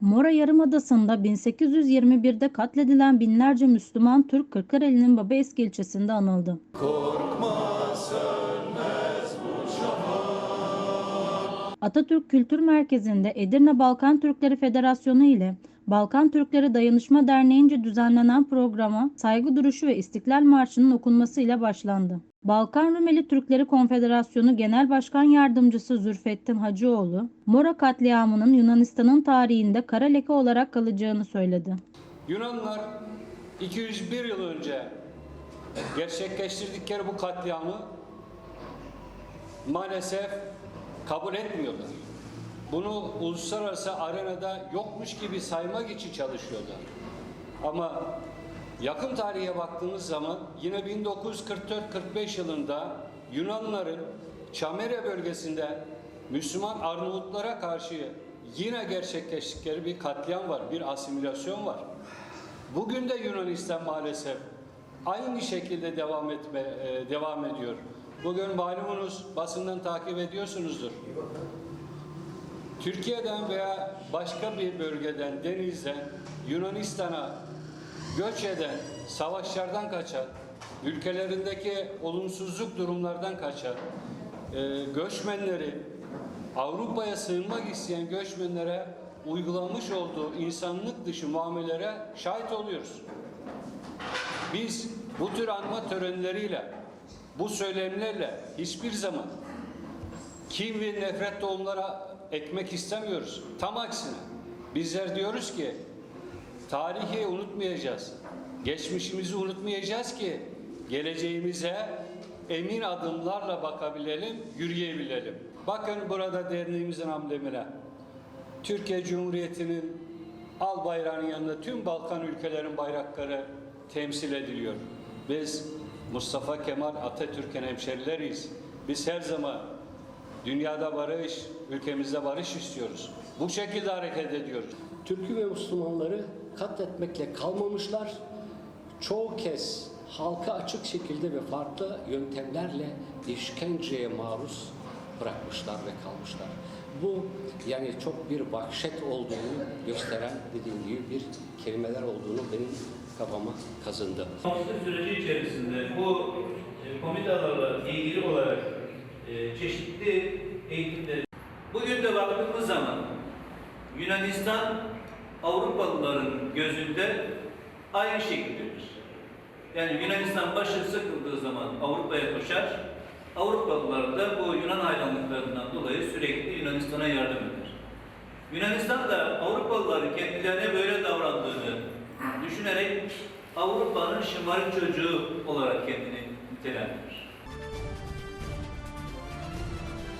Mora Yarımadası'nda 1821'de katledilen binlerce Müslüman Türk Kırklareli'nin Babaeski ilçesinde anıldı. Atatürk Kültür Merkezi'nde Edirne Balkan Türkleri Federasyonu ile Balkan Türkleri Dayanışma Derneği'nce düzenlenen programa saygı duruşu ve İstiklal Marşı'nın okunmasıyla başlandı. Balkan Rumeli Türkleri Konfederasyonu Genel Başkan Yardımcısı Zülfettin Hacıoğlu, Mora katliamının Yunanistan'ın tarihinde kara leke olarak kalacağını söyledi. Yunanlılar 201 yıl önce gerçekleştirdikleri bu katliamı maalesef kabul etmiyorlar. Bunu uluslararası arenada yokmuş gibi saymak için çalışıyorlar. Ama yakın tarihe baktığımız zaman yine 1944-45 yılında Yunanlıların Çamere bölgesinde Müslüman Arnavutlara karşı yine gerçekleştikleri bir katliam var, bir asimilasyon var. Bugün de Yunanistan maalesef aynı şekilde devam etme e, devam ediyor. Bugün malumunuz basından takip ediyorsunuzdur. Türkiye'den veya başka bir bölgeden, denizden Yunanistan'a göç eden, savaşlardan kaçan, ülkelerindeki olumsuzluk durumlardan kaçan e, göçmenleri Avrupa'ya sığınmak isteyen göçmenlere uygulamış olduğu insanlık dışı muamelelere şahit oluyoruz. Biz bu tür anma törenleriyle, bu söylemlerle hiçbir zaman kim ve nefret tohumlara ekmek istemiyoruz. Tam aksine bizler diyoruz ki tarihi unutmayacağız. Geçmişimizi unutmayacağız ki geleceğimize emin adımlarla bakabilelim, yürüyebilelim. Bakın burada derneğimizin amblemine. Türkiye Cumhuriyeti'nin al bayrağının yanında tüm Balkan ülkelerin bayrakları temsil ediliyor. Biz Mustafa Kemal Atatürk'ün hemşerileriyiz. Biz her zaman dünyada barış, ülkemizde barış istiyoruz. Bu şekilde hareket ediyoruz. Türk'ü ve Müslümanları katletmekle kalmamışlar. Çoğu kez halka açık şekilde ve farklı yöntemlerle işkenceye maruz bırakmışlar ve kalmışlar. Bu yani çok bir vahşet olduğunu gösteren dediğim gibi bir kelimeler olduğunu benim kafama kazındı. Konuşma süreci içerisinde bu e, komitalarla ilgili olarak e, çeşitli eğitimleri bugün de baktığımız zaman Yunanistan Avrupalıların gözünde aynı şekildedir. Yani Yunanistan başı sıkıldığı zaman Avrupa'ya koşar, Avrupalılar da bu Yunan hayranlıklarından dolayı sürekli Yunanistan'a yardım eder. Yunanistan da Avrupalıların kendilerine böyle davrandığını düşünerek Avrupa'nın şımarık çocuğu olarak kendini nitelendirir.